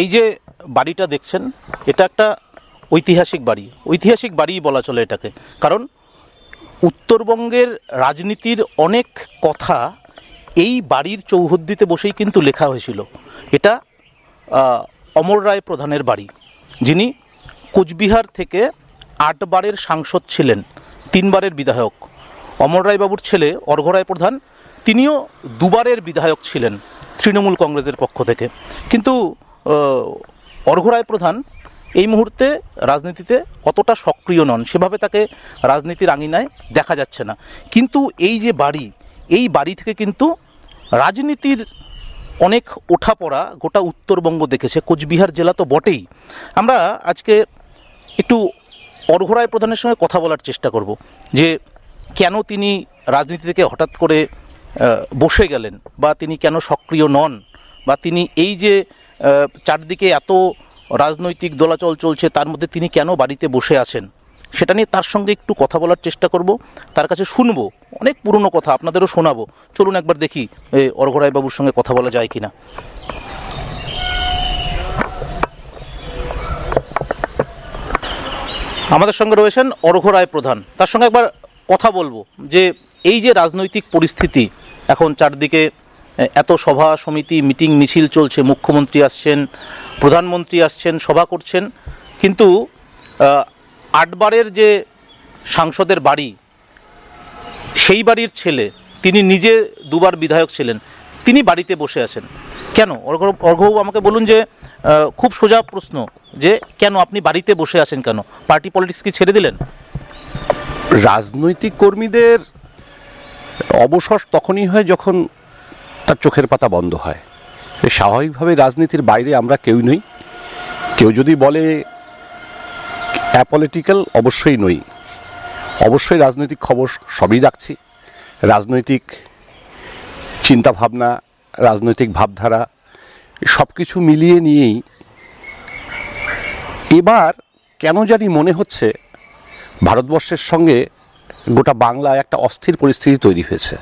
এই যে বাড়িটা দেখছেন, এটা একটা ঐতিহাসিক বাড়ি। ঐতিহাসিক বাড়িই বলা চলে এটাকে। কারণ উত্তরবঙ্গের রাজনীতির অনেক কথা এই বাড়ির চৌহদ্দিতে বসেই কিন্তু লেখা হয়েছিল। এটা অমর রায় প্রধানের বাড়ি। যিনি কোচবিহার থেকে আটবারের সাংসদ ছিলেন, তিনবারের বিধায়ক। অমর রায়বাবুর ছেলে অর্ঘ রায় প্রধান, তিনিও দুবারের বিধায়ক ছিলেন তৃণমূল কংগ্রেসের পক্ষ থেকে। কিন্তু অর্ঘ রায় প্রধান এই মুহূর্তে রাজনীতিতে অতটা সক্রিয় নন, সেভাবে তাকে রাজনীতির আঙিনায় দেখা যাচ্ছে না। কিন্তু এই যে বাড়ি, এই বাড়ি থেকে কিন্তু রাজনীতির অনেক ওঠাপড়া গোটা উত্তরবঙ্গ দেখেছে। কোচবিহার জেলা তো বটেই। আমরা আজকে একটু অর্ঘরায় প্রধানের সঙ্গে কথা বলার চেষ্টা করব, যে কেন তিনি রাজনীতি থেকে হঠাৎ করে বসে গেলেন বা তিনি কেন সক্রিয় নন বা তিনি এই যে চারদিকে এত রাজনৈতিক দোলাচল চলছে, তার মধ্যে তিনি কেন বাড়িতে বসে আছেন? সেটা নিয়ে তার সঙ্গে একটু কথা বলার চেষ্টা করব, তার কাছে শুনব, অনেক পুরনো কথা, আপনাদেরও শোনাবো। চলুন একবার দেখি অর্ঘরায় বাবুর সঙ্গে কথা বলা যায় কিনা। আমাদের সঙ্গে রয়েছেন অর্ঘ রায় প্রধান। তার সঙ্গে একবার কথা বলব, যে এই যে রাজনৈতিক পরিস্থিতি, এখন চারদিকে এত সভা, সমিতি, মিটিং, মিছিল চলছে, মুখ্যমন্ত্রী আসছেন, প্রধানমন্ত্রী আসছেন, সভা করছেন। কিন্তু আটবারের যে সাংসদের বাড়ি, সেই বাড়ির ছেলে, তিনি নিজে দুবার বিধায়ক ছিলেন, তিনি বাড়িতে বসে আছেন। কেন? অর্ঘ অর্ঘবাবু আমাকে বলুন যে খুব সোজা প্রশ্ন যে, কেন আপনি বাড়িতে বসে আছেন কেন? পার্টি পলিটিক্স কি ছেড়ে দিলেন? রাজনৈতিক কর্মীদের অবসর তখনই হয় যখন তার চোখের পাতা বন্ধ হয়। স্বাভাবিকভাবে রাজনীতির বাইরে আমরা কেউ নই। কেউ যদি বলে অ্যাপলিটিক্যাল অবশ্যই নই। অবশ্যই রাজনৈতিক খবর সবই রাখছি। রাজনৈতিক চিন্তাভাবনা, রাজনৈতিক ভাবধারা সব কিছু মিলিয়ে নিয়েই এবার কেন জানি মনে হচ্ছে ভারতবর্ষের সঙ্গে গোটা বাংলায় একটা অস্থির পরিস্থিতি তৈরি হয়েছে।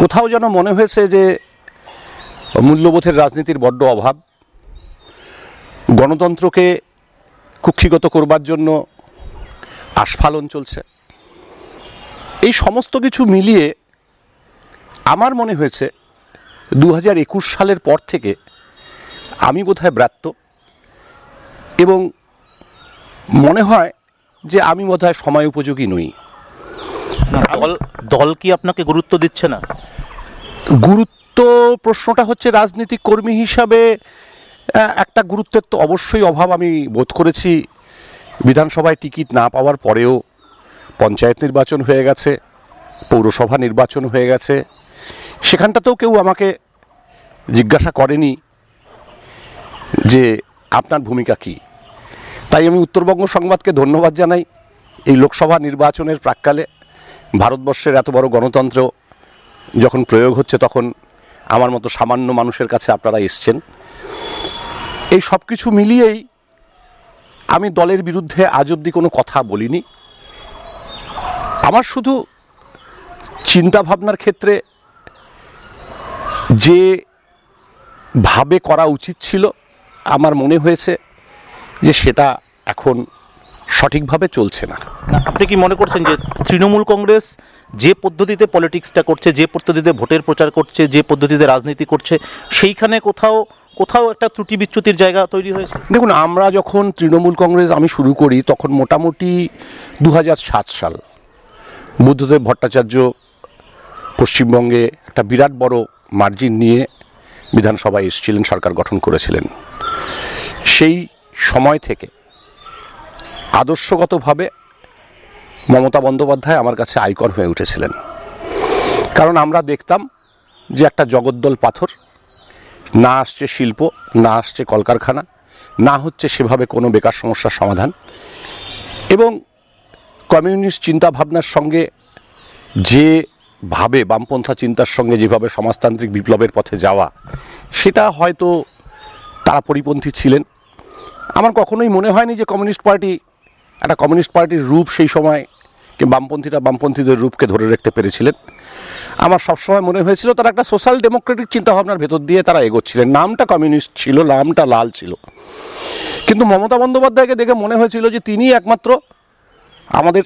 কোথাও যেন মনে হয়েছে যে মূল্যবোধের রাজনীতির বড্ড অভাব। গণতন্ত্রকে কুক্ষিগত করবার জন্য আস্ফালন চলছে। এই সমস্ত কিছু মিলিয়ে আমার মনে হয়েছে দু হাজার একুশ সালের পর থেকে আমি বোধহয় ব্রাত্য এবং মনে হয় যে আমি বোধহয় সময় উপযোগী নই। দল? দল কি আপনাকে গুরুত্ব দিচ্ছে না? গুরুত্ব প্রশ্নটা হচ্ছে রাজনৈতিক কর্মী হিসাবে একটা গুরুত্বের তো অবশ্যই অভাব আমি বোধ করেছি। বিধানসভায় টিকিট না পাওয়ার পরেও পঞ্চায়েত নির্বাচন হয়ে গেছে পৌরসভা নির্বাচন হয়ে গেছে। সেখানটাতেও কেউ আমাকে জিজ্ঞাসা করেনি যে আপনার ভূমিকা কী। তাই আমি উত্তরবঙ্গ সংবাদকে ধন্যবাদ জানাই এই লোকসভা নির্বাচনের প্রাককালে। ভারতবর্ষের এত বড় গণতন্ত্র যখন প্রয়োগ হচ্ছে তখন আমার মতো সামান্য মানুষের কাছে আপনারা এসছেন। এই সব কিছু মিলিয়েই আমি দলের বিরুদ্ধে আজ অবধি কোনো কথা বলিনি। আমার শুধু চিন্তা ভাবনার ক্ষেত্রে যে ভাবে করা উচিত ছিল, আমার মনে হয়েছে যে সেটা এখন সঠিকভাবে চলছে না। আপনি কি মনে করছেন যে তৃণমূল কংগ্রেস যে পদ্ধতিতে পলিটিক্সটা করছে যে পদ্ধতিতে ভোটের প্রচার করছে যে পদ্ধতিতে রাজনীতি করছে সেইখানে কোথাও কোথাও একটা ত্রুটি বিচ্যুতির জায়গা তৈরি হয়েছে? দেখুন আমরা যখন তৃণমূল কংগ্রেস আমি শুরু করি তখন মোটামুটি দু হাজার সাত সাল বুদ্ধদেব ভট্টাচার্য পশ্চিমবঙ্গে একটা বিরাট বড় মার্জিন নিয়ে বিধানসভায় এসেছিলেন সরকার গঠন করেছিলেন। সেই সময় থেকে আদর্শগতভাবে মমতা বন্দ্যোপাধ্যায় আমার কাছে আইকন হয়ে উঠেছিলেন। কারণ আমরা দেখতাম যে একটা জগদ্দল পাথর, না আসছে শিল্প, না আসছে কলকারখানা, না হচ্ছে সেভাবে কোনো বেকার সমস্যার সমাধান এবং কমিউনিস্ট চিন্তা ভাবনার সঙ্গে যে ভাবে বামপন্থা চিন্তার সঙ্গে যেভাবে সমাজতান্ত্রিক বিপ্লবের পথে যাওয়া, সেটা হয়তো তারা পরিপন্থী ছিলেন। আমার কখনোই মনে হয়নি যে কমিউনিস্ট পার্টি একটা কমিউনিস্ট পার্টির রূপ সেই সময় কি বামপন্থীরা বামপন্থীদের রূপকে ধরে রাখতে পেরেছিলেন। আমার সবসময় মনে হয়েছিল তারা একটা সোশ্যাল ডেমোক্রেটিক চিন্তাভাবনার ভেতর দিয়ে তারা এগোচ্ছিলেন। নামটা কমিউনিস্ট ছিল, নামটা লাল ছিল। কিন্তু মমতা বন্দ্যোপাধ্যায়কে দেখে মনে হয়েছিল যে তিনি একমাত্র আমাদের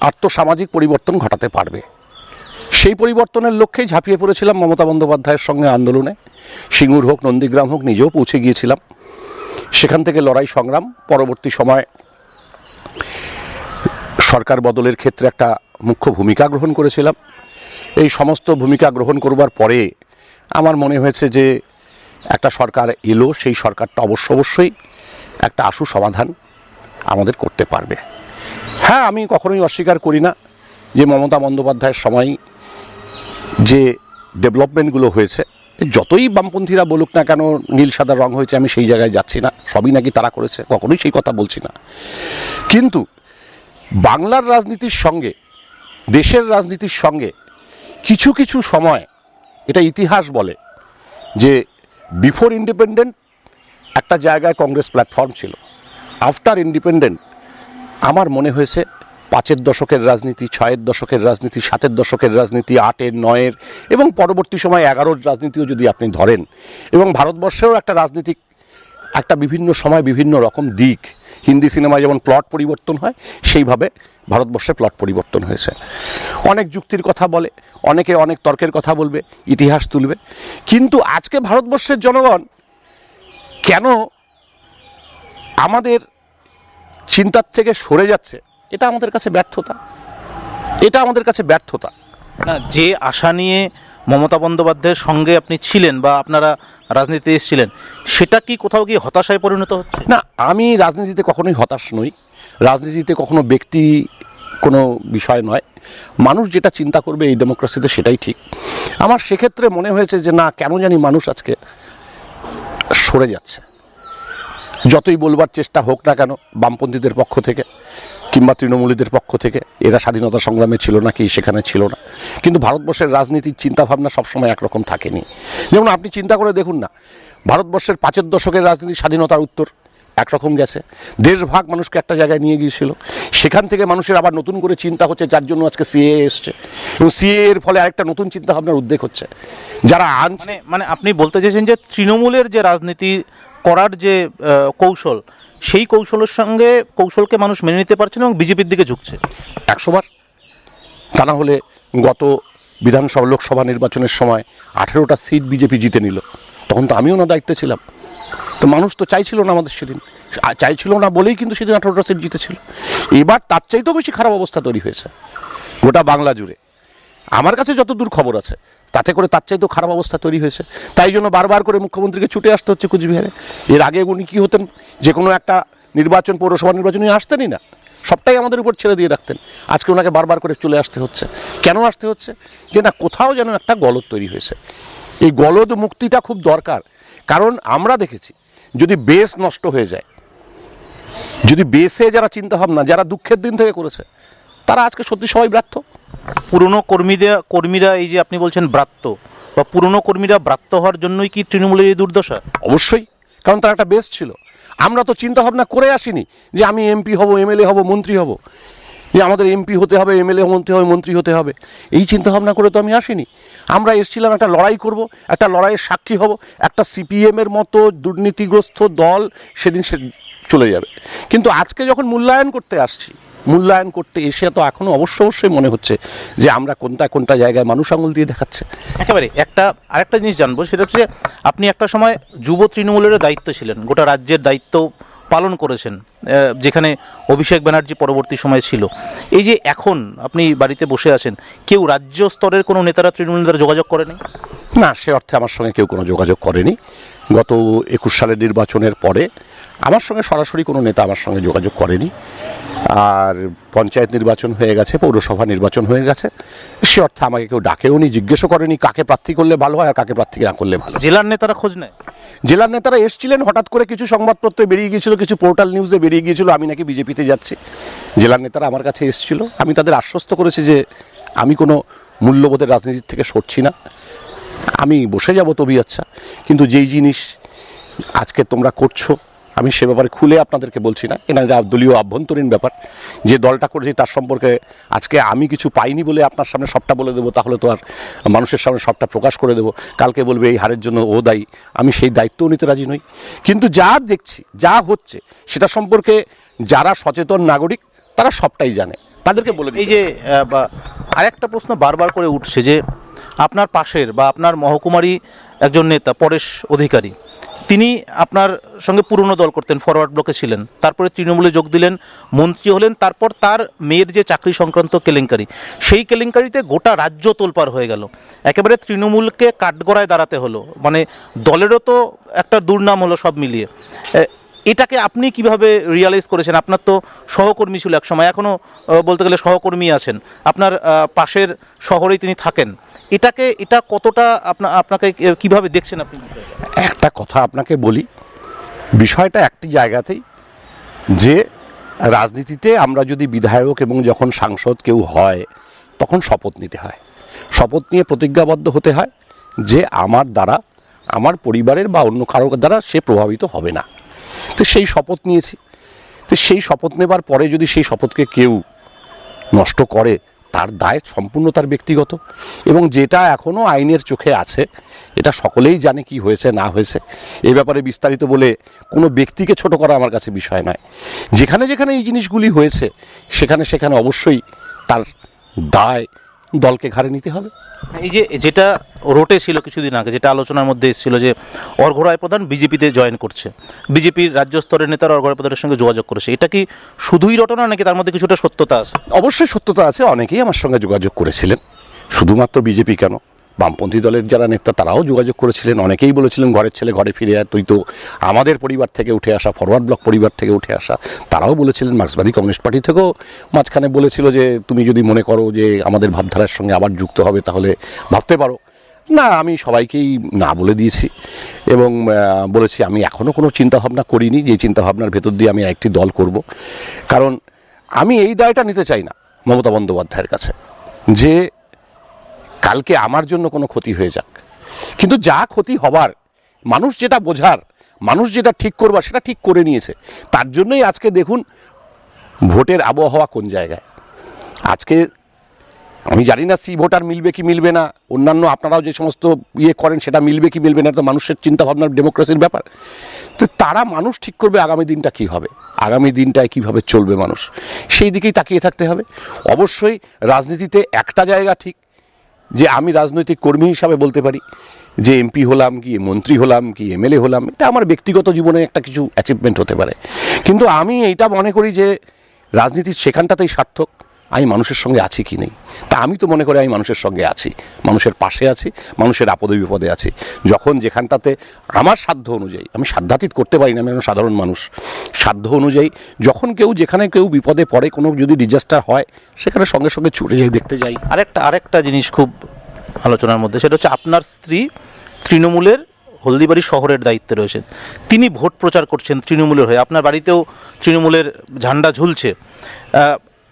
আর্থসামাজিক পরিবর্তন ঘটাতে পারবে। সেই পরিবর্তনের লক্ষ্যেই ঝাঁপিয়ে পড়েছিলাম মমতা বন্দ্যোপাধ্যায়ের সঙ্গে আন্দোলনে। সিঙ্গুর হোক, নন্দীগ্রাম হোক, নিজেও পৌঁছে গিয়েছিলাম। সেখান থেকে লড়াই সংগ্রাম, পরবর্তী সময় সরকার বদলের ক্ষেত্রে একটা মুখ্য ভূমিকা গ্রহণ করেছিলাম। এই সমস্ত ভূমিকা গ্রহণ করবার পরে আমার মনে হয়েছে যে একটা সরকার এলো, সেই সরকারটা অবশ্য অবশ্যই একটা আশু সমাধান আমাদের করতে পারবে। হ্যাঁ আমি কখনোই অস্বীকার করি না যে মমতা বন্দ্যোপাধ্যায়ের সময় যে ডেভেলপমেন্টগুলো হয়েছে, যতই বামপন্থীরা বলুক না কেন, নীল সাদা রং হয়েছে, আমি সেই জায়গায় যাচ্ছি না, সবই নাকি তারা করেছে, কখনোই সেই কথা বলছি না। কিন্তু বাংলার রাজনীতির সঙ্গে, দেশের রাজনীতির সঙ্গে কিছু কিছু সময় এটা ইতিহাস বলে যে বিফোর ইন্ডিপেন্ডেন্ট একটা জায়গায় কংগ্রেস প্ল্যাটফর্ম ছিল। আফটার ইন্ডিপেন্ডেন্ট আমার মনে হয়েছে পাঁচের দশকের রাজনীতি, ছয়ের দশকের রাজনীতি, সাতের দশকের রাজনীতি, আটের, নয়ের এবং পরবর্তী সময় এগারোর রাজনীতিও যদি আপনি ধরেন এবং ভারতবর্ষেও একটা রাজনীতিক একটা বিভিন্ন সময় বিভিন্ন রকম দিক। হিন্দি সিনেমায় যেমন প্লট পরিবর্তন হয়, সেইভাবে ভারতবর্ষে প্লট পরিবর্তন হয়েছে। অনেক যুক্তির কথা বলে, অনেকে অনেক তর্কের কথা বলবে, ইতিহাস তুলবে। কিন্তু আজকে ভারতবর্ষের জনগণ কেন আমাদের চিন্তার থেকে সরে যাচ্ছে, এটা আমাদের কাছে ব্যর্থতা। এটা আমাদের কাছে ব্যর্থতা। না, যে আশা নিয়ে মমতা বন্দ্যোপাধ্যায়ের সঙ্গে আপনি ছিলেন বা আপনারা রাজনীতিতে এসেছিলেন, সেটা কি কোথাও কি হতাশায় পরিণত হচ্ছে? না, আমি রাজনীতিতে কখনোই হতাশ নই। রাজনীতিতে কখনো ব্যক্তি কোনো বিষয় নয়। মানুষ যেটা চিন্তা করবে এই ডেমোক্রেসিতে সেটাই ঠিক। আমার সেক্ষেত্রে মনে হয়েছে যে না, কেন জানি মানুষ আজকে সরে যাচ্ছে। যতই বলবার চেষ্টা হোক না কেন, বামপন্থীদের পক্ষ থেকে কিংবা তৃণমূলীদের পক্ষ থেকে, এরা স্বাধীনতা সংগ্রামে ছিল না কি সেখানে ছিল না। কিন্তু ভারতবর্ষের রাজনীতির চিন্তাভাবনা সবসময় একরকম থাকেনি। যেমন আপনি চিন্তা করে দেখুন না, ভারতবর্ষের পাঁচের দশকের রাজনীতি স্বাধীনতার উত্তর একরকম গেছে। দেশভাগ মানুষকে একটা জায়গায় নিয়ে গিয়েছিল। সেখান থেকে মানুষের আবার নতুন করে চিন্তা হচ্ছে, যার জন্য আজকে সিএ এসছে। এবং সিএ এর ফলে আরেকটা নতুন চিন্তা ভাবনার উদ্বেগ হচ্ছে। যারা আনছে মানে মানে আপনি বলতে চাইছেন যে তৃণমূলের যে রাজনীতি করার যে কৌশল, সেই কৌশলের সঙ্গে কৌশলকে মানুষ মেনে নিতে পারছে না এবং বিজেপির দিকে ঝুঁকছে। একশোবার। তা না হলে গত বিধানসভা লোকসভা নির্বাচনের সময় আঠেরোটা সিট বিজেপি জিতে নিল। তখন তো আমিও না দায়িত্বে ছিলাম। তো মানুষ তো চাইছিল না আমাদের সেদিন। চাইছিল না বলেই কিন্তু সেদিন আঠেরোটা সিট জিতেছিল। এবার তার চাইতেও বেশি খারাপ অবস্থা তৈরি হয়েছে। গোটা বাংলা জুড়ে। আমার কাছে যত দূর খবর আছে তাতে করে তার চাইতেও খারাপ অবস্থা তৈরি হয়েছে। তাই জন্য বারবার করে মুখ্যমন্ত্রীকে ছুটে আসতে হচ্ছে কুচবিহারে। এর আগে উনি কী হতেন? যে কোনো একটা নির্বাচন, পৌরসভা নির্বাচনে আসতেনই না। সবটাই আমাদের উপর ছেড়ে দিয়ে রাখতেন। আজকে ওনাকে বারবার করে চলে আসতে হচ্ছে। কেন আসতে হচ্ছে? যে না, কোথাও যেন একটা গলদ তৈরি হয়েছে। এই গলদ মুক্তিটা খুব দরকার। কারণ আমরা দেখেছি, যদি বেস নষ্ট হয়ে যায়, যদি বেসে যারা চিন্তা ভাবনা যারা দুঃখের দিন থেকে করেছে, তারা আজকে সত্যি সবাই ব্যর্থ। পুরনো কর্মীদের কর্মীরা এই যে আপনি বলছেন ব্রাত্য, বা পুরনো কর্মীরা ব্রাত্য হওয়ার জন্যই কি তৃণমূলের এই দুর্দশা? অবশ্যই, কারণ তার একটা বেস ছিল। আমরা তো চিন্তা ভাবনা করে আসিনি যে আমি এমপি হব এমএলএ হব, মন্ত্রী হব। যে আমাদের এমপি হতে হবে এমএলএ মন্ত্রী হবে, মন্ত্রী হতে হবে। এই চিন্তা ভাবনা করে তো আমি আসিনি। আমরা এসেছিলাম একটা লড়াই করব, একটা লড়াইয়ের সাক্ষী হব, একটা সিপিএমের মতো দুর্নীতিগ্রস্ত দল সেদিন সে চলে যাবে। কিন্তু আজকে যখন মূল্যায়ন করতে আসছি মূল্যায়ন করতে এসে তো এখনও অবশ্য অবশ্যই মনে হচ্ছে যে আমরা কোনটা কোনটা জায়গায় মানুষ আঙুল দিয়ে দেখাচ্ছে। একেবারে একটা আরেকটা জিনিস জানব সেটা হচ্ছে আপনি একটা সময় যুব তৃণমূলের দায়িত্ব ছিলেন গোটা রাজ্যের দায়িত্ব পালন করেছেন যেখানে অভিষেক ব্যানার্জি পরবর্তী সময়ে ছিল। এই যে এখন আপনি বাড়িতে বসে আছেন কেউ রাজ্য স্তরের কোনো নেতারা তৃণমূলের দ্বারা যোগাযোগ করেনি না সে অর্থে আমার সঙ্গে কেউ কোনো যোগাযোগ করেনি। গত একুশ সালের নির্বাচনের পরে আমার সঙ্গে সরাসরি কোনো নেতা আমার সঙ্গে যোগাযোগ করেনি। আর পঞ্চায়েত নির্বাচন হয়ে গেছে পৌরসভা নির্বাচন হয়ে গেছে। সে অর্থে আমাকে কেউ ডাকেও নি জিজ্ঞেসও করেনি কাকে প্রার্থী করলে ভালো হয় আর কাকে প্রার্থী না করলে ভালো জেলার নেতারা খোঁজ নেয়? জেলার নেতারা এসছিলেন হঠাৎ করে কিছু সংবাদপত্রে বেরিয়ে গিয়েছিল কিছু পোর্টাল নিউজে বেরিয়ে গিয়েছিল আমি নাকি বিজেপিতে যাচ্ছি। জেলার নেতারা আমার কাছে এসেছিল। আমি তাদের আশ্বস্ত করেছি যে আমি কোনো মূল্যবোধের রাজনীতির থেকে সরছি না। আমি বসে যাব তবে আচ্ছা। কিন্তু যেই জিনিস আজকে তোমরা করছ আমি সে ব্যাপারে খুলে আপনাদেরকে বলছি না। এটা দলীয় আভ্যন্তরীণ ব্যাপার। যে দলটা করেছি তার সম্পর্কে আজকে আমি কিছু পাইনি বলে আপনার সামনে সবটা বলে দেবো তাহলে তো আর মানুষের সামনে সবটা প্রকাশ করে দেবো। কালকে বলবে এই হারের জন্য ও দায়ী। আমি সেই দায়িত্বও নিতে রাজি নই। কিন্তু যা দেখছি যা হচ্ছে সেটা সম্পর্কে যারা সচেতন নাগরিক তারা সবটাই জানে। তাদেরকে বলে এই যে আরেকটা প্রশ্ন বারবার করে উঠছে যে আপনার পাশের বা আপনার মহকুমারই একজন নেতা পরেশ অধিকারী। তিনি আপনার সঙ্গে পুরনো দল করতেন ফরওয়ার্ড ব্লকে ছিলেন। তারপরে তৃণমূলে যোগ দিলেন, মন্ত্রী হলেন, তারপর তার মেয়ের যে চাকরি সংক্রান্ত কেলেঙ্কারি, সেই কেলেঙ্কারিতে গোটা রাজ্য তোলপার হয়ে গেল। একেবারে তৃণমূলকে কাঠগড়ায় দাঁড়াতে হলো। মানে দলেরও তো একটা দুর্নাম হলো সব মিলিয়ে। এটাকে আপনি কীভাবে রিয়ালাইজ করেছেন? আপনার তো সহকর্মী ছিল এক সময় এখনও বলতে গেলে সহকর্মী আছেন। আপনার পাশের শহরেই তিনি থাকেন। এটাকে, এটা কতটা আপনা, আপনাকে কীভাবে দেখছেন আপনি একটা কথা আপনাকে বলি, বিষয়টা একটি জায়গাতেই যে রাজনীতিতে আমরা যদি বিধায়ক এবং যখন সাংসদ কেউ হয়, তখন শপথ নিতে হয়। শপথ নিয়ে প্রতিজ্ঞাবদ্ধ হতে হয় যে আমার দ্বারা, আমার পরিবারের বা অন্য কারোর দ্বারা সে প্রভাবিত হবে না। তো সেই শপথ নিয়েছি। তো সেই শপথ নেবার পরে যদি সেই শপথকে কেউ নষ্ট করে, তার দায় সম্পূর্ণ তার ব্যক্তিগত। এবং যেটা এখনও আইনের চোখে আছে, এটা সকলেই জানে কি হয়েছে, না হয়েছে। এই ব্যাপারে বিস্তারিত বলে কোনো ব্যক্তিকে ছোট করা আমার কাছে বিষয় নয়। যেখানে যেখানে এই জিনিসগুলি হয়েছে, সেখানে সেখানে অবশ্যই তার দায় দলকে ঘাড়ে নিতে হবে। এই যে যেটা রোটে ছিল কিছুদিন আগে যেটা আলোচনার মধ্যে এসেছিল যে অর্ঘরায় প্রধান বিজেপিতে জয়েন করছে। বিজেপির রাজ্য স্তরের নেতারা অর্ঘরায় প্রধানের সঙ্গে যোগাযোগ করেছে। এটা কি শুধুই রটনা নাকি তার মধ্যে কিছুটা সত্যতা আছে? অবশ্যই সত্যতা আছে অনেকেই আমার সঙ্গে যোগাযোগ করেছিলেন। শুধুমাত্র বিজেপি কেন? বামপন্থী দলের যারা নেতা, তারাও যোগাযোগ করেছিলেন। অনেকেই বলেছিলেন, ঘরের ছেলে ঘরে ফিরে আয়, তুই তো আমাদের পরিবার থেকে উঠে আসা, ফরওয়ার্ড ব্লক পরিবার থেকে উঠে আসা। তারাও বলেছিলেন, মার্ক্সবাদী কমিউনিস্ট পার্টি থেকেও মাঝখানে বলেছিল যে, তুমি যদি মনে করো যে, আমাদের ভাবধারার সঙ্গে আবার যুক্ত হবে, তাহলে ভাবতে পারো। না, আমি সবাইকেই না বলে দিয়েছি এবং বলেছি, আমি এখনও কোনো চিন্তাভাবনা করিনি, যে চিন্তাভাবনার ভেতর দিয়ে আমি একটি দল করব। কারণ, আমি এই দায়টা নিতে চাই না মমতা বন্দ্যোপাধ্যায়ের কাছে, যে কালকে আমার জন্য কোনো ক্ষতি হয়ে যাক। কিন্তু যা ক্ষতি হবার, মানুষ যেটা বোঝার, মানুষ যেটা ঠিক করবার, সেটা ঠিক করে নিয়েছে। তার জন্যই আজকে দেখুন, ভোটের আবহাওয়া কোন জায়গায়। আজকে আমি জানি না সি ভোটার মিলবে কি মিলবে না, অন্যান্য আপনারাও যে সমস্ত ইয়ে করেন, সেটা মিলবে কি মিলবে না তো মানুষের চিন্তা ভাবনার ডেমোক্রেসির ব্যাপার। তো তারা মানুষ ঠিক করবে আগামী দিনটা কি হবে? আগামী দিনটায় কীভাবে চলবে মানুষ? সেই দিকেই তাকিয়ে থাকতে হবে। অবশ্যই রাজনীতিতে একটা জায়গা ঠিক যে আমি রাজনৈতিক কর্মী হিসাবে বলতে পারি, যে এমপি হলাম কি, মন্ত্রী হলাম কি, এমএলএ হলাম, এটা আমার ব্যক্তিগত জীবনে একটা কিছু অ্যাচিভমেন্ট হতে পারে। কিন্তু আমি এইটা মনে করি যে রাজনীতির সেখানটাতেই সার্থক। আমি মানুষের সঙ্গে আছি কি নেই? তা আমি তো মনে করি আমি মানুষের সঙ্গে আছি। মানুষের পাশে আছি, মানুষের আপদে বিপদে আছি। যখন যেখানটাতে আমার সাধ্য অনুযায়ী, আমি সাধ্যাতীত করতে পারি না, আমি একজন সাধারণ মানুষ। সাধ্য অনুযায়ী যখন কেউ, যেখানে কেউ বিপদে পড়ে, কোনো যদি ডিজাস্টার হয়, সেখানে সঙ্গে সঙ্গে ছুটে যাই, দেখতে যাই। আরেকটা আরেকটা জিনিস খুব আলোচনার মধ্যে, সেটা হচ্ছে আপনার স্ত্রী তৃণমূলের হলদিবাড়ি শহরের দায়িত্বে রয়েছেন তিনি ভোট প্রচার করছেন তৃণমূলের হয়ে। আপনার বাড়িতেও তৃণমূলের ঝান্ডা ঝুলছে।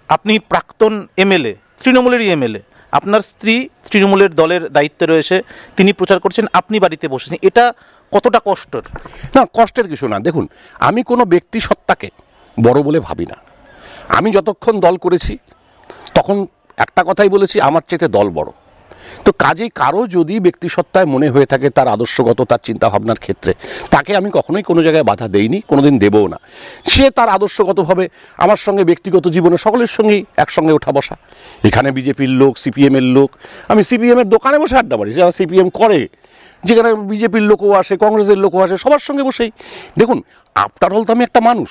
আপনি প্রাক্তন এমএলএ তৃণমূলেরই এমএলএ আপনার স্ত্রী তৃণমূলের দলের দায়িত্বে রয়েছে, তিনি প্রচার করছেন, আপনি বাড়িতে বসেছেন, এটা কতটা কষ্টর? না, কষ্টের কিছু না। দেখুন, আমি কোনো ব্যক্তি সত্তাকে বড় বলে ভাবি না। আমি যতক্ষণ দল করেছি, তখন একটা কথাই বলেছি, আমার চেয়ে দল বড়। তো কাজেই কারও যদি ব্যক্তি সত্তায় মনে হয়ে থাকে তার আদর্শগত, তার চিন্তাভাবনার ক্ষেত্রে, তাকে আমি কখনোই কোনো জায়গায় বাধা দেইনি, কোনোদিন দেবও না। সে তার আদর্শগতভাবে আমার সঙ্গে ব্যক্তিগত জীবনে সকলের সঙ্গেই একসঙ্গে ওঠা বসা। এখানে বিজেপির লোক, সিপিএমের লোক, আমি সিপিএমের দোকানে বসে আড্ডা মারি, যারা সিপিএম করে, যেখানে বিজেপির লোকও আসে, কংগ্রেসের লোকও আসে, সবার সঙ্গে বসেই। দেখুন আফটার অল তো আমি একটা মানুষ।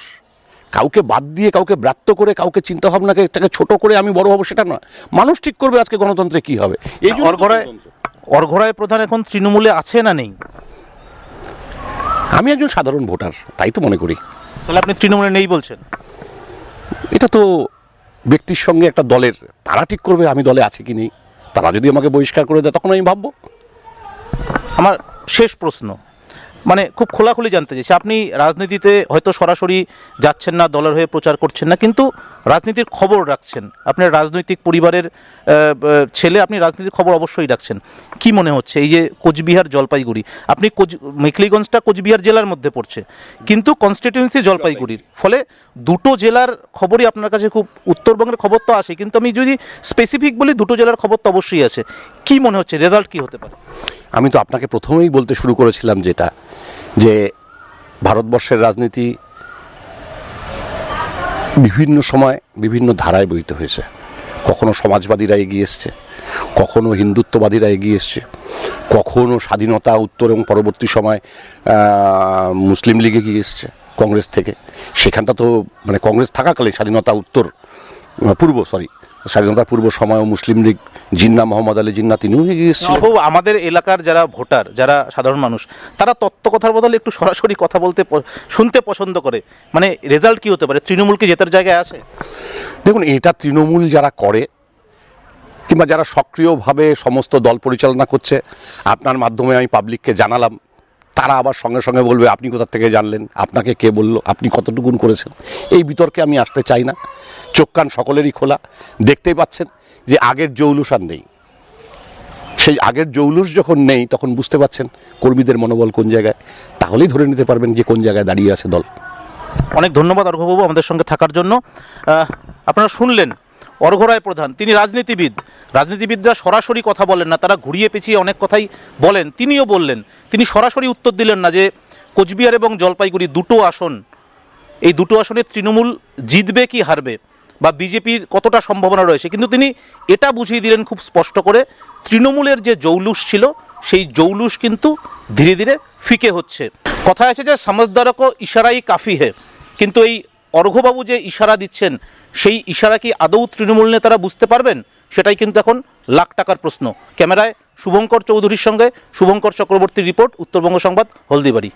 কাউকে বাদ দিয়ে কাউকে ব্রাত্য করে কাউকে চিন্তাভাবনাকে তাকে ছোট করে আমি বড় হব সেটা নয়। মানুষ ঠিক করবে আজকে গণতন্ত্রে কি হবে। এই অর্ঘরায় অর্ঘরায় প্রধান এখন তৃণমূলে আছে না নেই? আমি একজন সাধারণ ভোটার তাই তো মনে করি। তাহলে আপনি তৃণমূলে নেই বলছেন? এটা তো ব্যক্তির সঙ্গে একটা দলের তারা ঠিক করবে আমি দলে আছি কি নেই। তারা যদি আমাকে বহিষ্কার করে দেয় তখন আমি ভাববো। আমার শেষ প্রশ্ন। মানে খুব খোলাখুলি জানতে চাইছি। আপনি রাজনীতিতে হয়তো সরাসরি যাচ্ছেন না, দলের হয়ে প্রচার করছেন না, কিন্তু রাজনীতির খবর রাখছেন। আপনার রাজনৈতিক পরিবারের ছেলে আপনি রাজনীতির খবর অবশ্যই রাখছেন। কি মনে হচ্ছে? এই যে কোচবিহার জলপাইগুড়ি আপনি কোচ মেখলিগঞ্জটা কোচবিহার জেলার মধ্যে পড়ছে কিন্তু কনস্টিটিউয়েন্সি জলপাইগুড়ির। ফলে দুটো জেলার খবরই আপনার কাছে খুব উত্তরবঙ্গের খবর তো আসে কিন্তু আমি যদি স্পেসিফিক বলি দুটো জেলার খবর তো অবশ্যই আছে কি মনে হচ্ছে? রেজাল্ট কি হতে পারে? আমি তো আপনাকে প্রথমেই বলতে শুরু করেছিলাম যেটা যে ভারতবর্ষের রাজনীতি বিভিন্ন সময় বিভিন্ন ধারায় বইতে হয়েছে। কখনো সমাজবাদীরা এগিয়ে এসছে, কখনো হিন্দুত্ববাদীরা এগিয়ে এসছে, কখনো স্বাধীনতা, উত্তর এবং পরবর্তী সময় মুসলিম লীগ এগিয়ে এসছে কংগ্রেস থেকে। সেখানটা তো মানে কংগ্রেস থাকাকালে স্বাধীনতা, উত্তর, পূর্ব সরি স্বাধীনতার পূর্ব সময়ও মুসলিম লীগ জিন্না মোহাম্মদ আলী জিন্না তিনিও এগিয়ে এসেছিলেন। বাবু আমাদের এলাকার যারা ভোটার যারা সাধারণ মানুষ তারা তত্ত্ব কথার বদলে একটু সরাসরি কথা বলতে শুনতে পছন্দ করে। মানে রেজাল্ট কি হতে পারে? তৃণমূল কি জেতার জায়গায় আছে? দেখুন এটা তৃণমূল যারা করে কিংবা যারা সক্রিয়ভাবে সমস্ত দল পরিচালনা করছে আপনার মাধ্যমে আমি পাবলিককে জানালাম তারা আবার সঙ্গে সঙ্গে বলবে, আপনি কোথা থেকে জানলেন? আপনাকে কে বলল? আপনি কতটুকুন করেছেন? এই বিতর্কে আমি আসতে চাই না। চোখ কান সকলেরই খোলা। দেখতেই পাচ্ছেন যে আগের জৌলুস আর নেই। সেই আগের জৌলুস যখন নেই, তখন বুঝতে পাচ্ছেন কর্মীদের মনোবল কোন জায়গায়। তাহলেই ধরে নিতে পারবেন যে কোন জায়গায় দাঁড়িয়ে আছে দল। অনেক ধন্যবাদ অর্ঘবাবু আমাদের সঙ্গে থাকার জন্য। আপনারা শুনলেন অর্ঘরায় প্রধান। তিনি রাজনীতিবিদ। রাজনীতিবিদরা সরাসরি কথা বলেন না, তারা ঘুরিয়ে পেঁচিয়ে অনেক কথাই বলেন। তিনিও বললেন, তিনি সরাসরি উত্তর দিলেন না যে কোচবিহার এবং জলপাইগুড়ি দুটো আসন, এই দুটো আসনে তৃণমূল জিতবে কি হারবে বা বিজেপির কতটা সম্ভাবনা রয়েছে। কিন্তু তিনি এটা বুঝিয়ে দিলেন খুব স্পষ্ট করে, তৃণমূলের যে জৌলুস ছিল, সেই জৌলুস কিন্তু ধীরে ধীরে ফিকে হচ্ছে। কথা আছে যে সমজদারক ইশারাই কাফি হে। কিন্তু এই অর্ঘবাবু যে ইশারা দিচ্ছেন, সেই ইশারা কি আদৌ তৃণমূল নেতারা বুঝতে পারবেন? সেটাই কিন্তু এখন লাখ টাকার প্রশ্ন। ক্যামেরায় শুভঙ্কর চৌধুরীর সঙ্গে শুভঙ্কর চক্রবর্তীর রিপোর্ট, উত্তরবঙ্গ সংবাদ, হলদিবাড়ি।